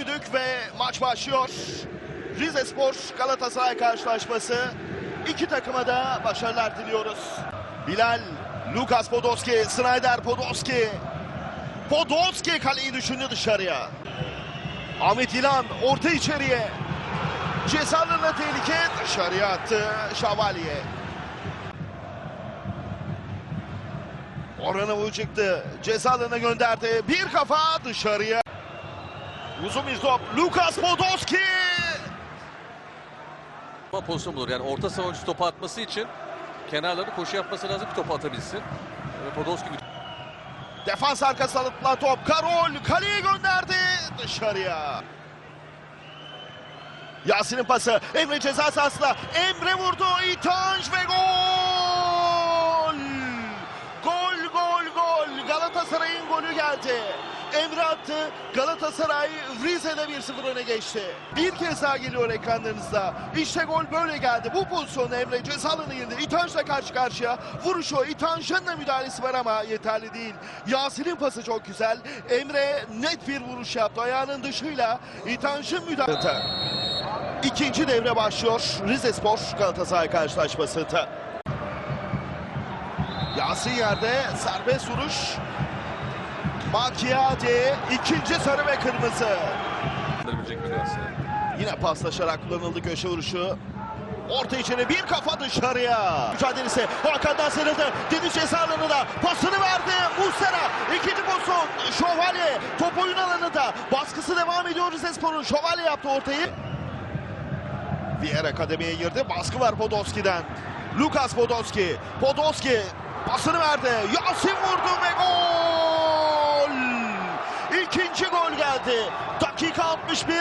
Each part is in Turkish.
düdük ve maç başlıyor. Rize Spor Galatasaray karşılaşması. İki takıma da başarılar diliyoruz. Bilal, Lukas Podolski, Snyder Podolski. Podolski kaleyi düşündü dışarıya. Ahmet İlhan orta içeriye. Cezalarına tehlike dışarıya attı Şavalye. Orhan çıktı. Ceza gönderdi. Bir kafa dışarıya. Uzun bir top. Lukas Podolski. Pozisyon bulur. Yani orta savunucu topu atması için kenarları koşu yapması lazım ki topu atabilsin. Podolski Defans arkası alınan top. Karol kaleye gönderdi. Dışarıya. Yasin'in pası. Emre ceza sahasında. Emre vurdu. İtanç ve gol. Gol gol gol. Galatasaray'ın golü geldi. Emre attı. Galatasaray Rize'de 1-0 öne geçti. Bir kez daha geliyor ekranlarınızda. İşte gol böyle geldi. Bu pozisyonda Emre ceza alanına girdi. İtanç'la karşı karşıya. Vuruşu İtanç'ın da müdahalesi var ama yeterli değil. Yasin'in pası çok güzel. Emre net bir vuruş yaptı. Ayağının dışıyla İtanç'ın müdahalesi. İkinci devre başlıyor. Rize Spor Galatasaray karşılaşmasında. Yasin yerde serbest vuruş. Makiade ikinci sarı ve kırmızı. Yine paslaşarak kullanıldı köşe vuruşu. Orta içeri bir kafa dışarıya. Mücadelesi Hakan'dan sıyrıldı. Deniz ceza alanına pasını verdi. Muslera ikinci pozisyon. Şövalye top oyun alanında. Baskısı devam ediyor Rizespor'un. Şövalye yaptı ortayı. Vieira kademeye girdi. Baskı var Podolski'den. Lukas Podolski. Podolski pasını verdi. Yasin vurdu ve gol! İkinci gol geldi. Dakika 61.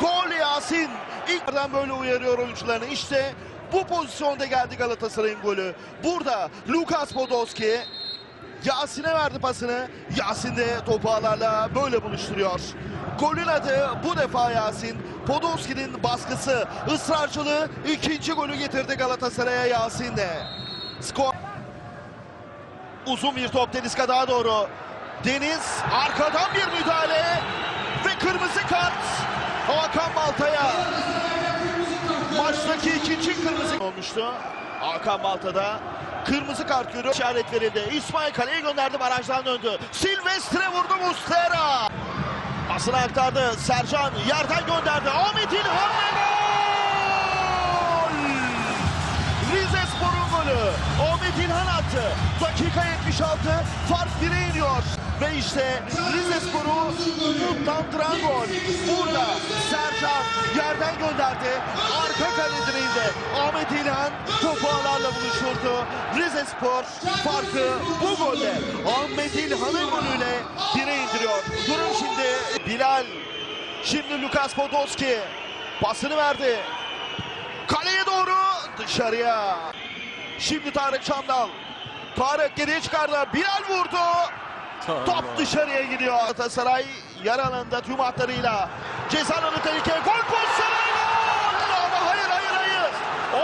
Gol Yasin. İlk yerden böyle uyarıyor oyuncularını. İşte bu pozisyonda geldi Galatasaray'ın golü. Burada Lukas Podolski Yasin'e verdi pasını. Yasin de topu böyle buluşturuyor. Golün adı bu defa Yasin. Podolski'nin baskısı, ısrarcılığı ikinci golü getirdi Galatasaray'a Yasin de. Skor uzun bir top Deniz Kadak'a doğru. Deniz arkadan bir müdahale Hakan Balta'ya. Maçtaki ikinci kırmızı olmuştu. Hakan Balta'da kırmızı kart görüyor. İşaret verildi. İsmail kaleye gönderdi barajdan döndü. Silvestre vurdu Mustera. Pasını aktardı. Sercan yerden gönderdi. Ahmet İlhan gol! Rize Spor'un golü. Ahmet İlhan attı. Dakika 76. Fark 1'e iniyor. Ve işte Rize Spor'u umutlandıran gol. Burada Sercan yerden gönderdi. Arka kale direğinde Ahmet İlhan topu ağlarla buluşturdu. Rize Spor farkı bu golle Ahmet İlhan'ın golüyle 1'e indiriyor. Durum şimdi Bilal. Şimdi Lukas Podolski pasını verdi. Kaleye doğru dışarıya. Şimdi Tarık Çamdal. Tarık geriye çıkardı. Bilal vurdu. Top dışarıya gidiyor. Galatasaray yer alanında tüm hatlarıyla. Ceza alanı tehlike. Gol pozisyonu. Gol! Ama hayır hayır hayır.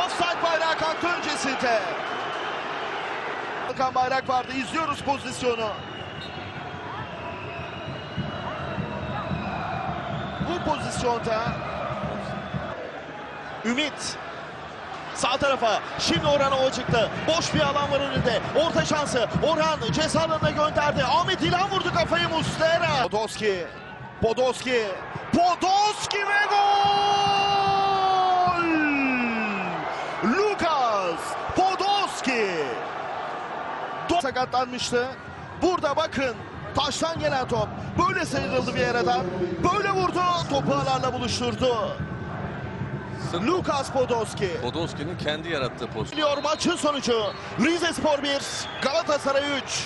Offside bayrağı kalktı öncesinde. Balkan bayrak vardı. İzliyoruz pozisyonu. Bu pozisyonda Ümit Sağ tarafa şimdi Orhan Ova çıktı. Boş bir alan var önünde. Orta şansı. Orhan ceza gönderdi. Ahmet İlhan vurdu kafayı Mustera. Podolski. Podolski. Podolski ve gol! Lukas Podolski. Do- Sakatlanmıştı. Burada bakın taştan gelen top. Böyle sıyrıldı bir yerden. Böyle vurdu. Topu ağlarla buluşturdu. Lukas Podolski. Podolski'nin kendi yarattığı pozisyon. Maçın sonucu. Rize Spor 1, Galatasaray 3.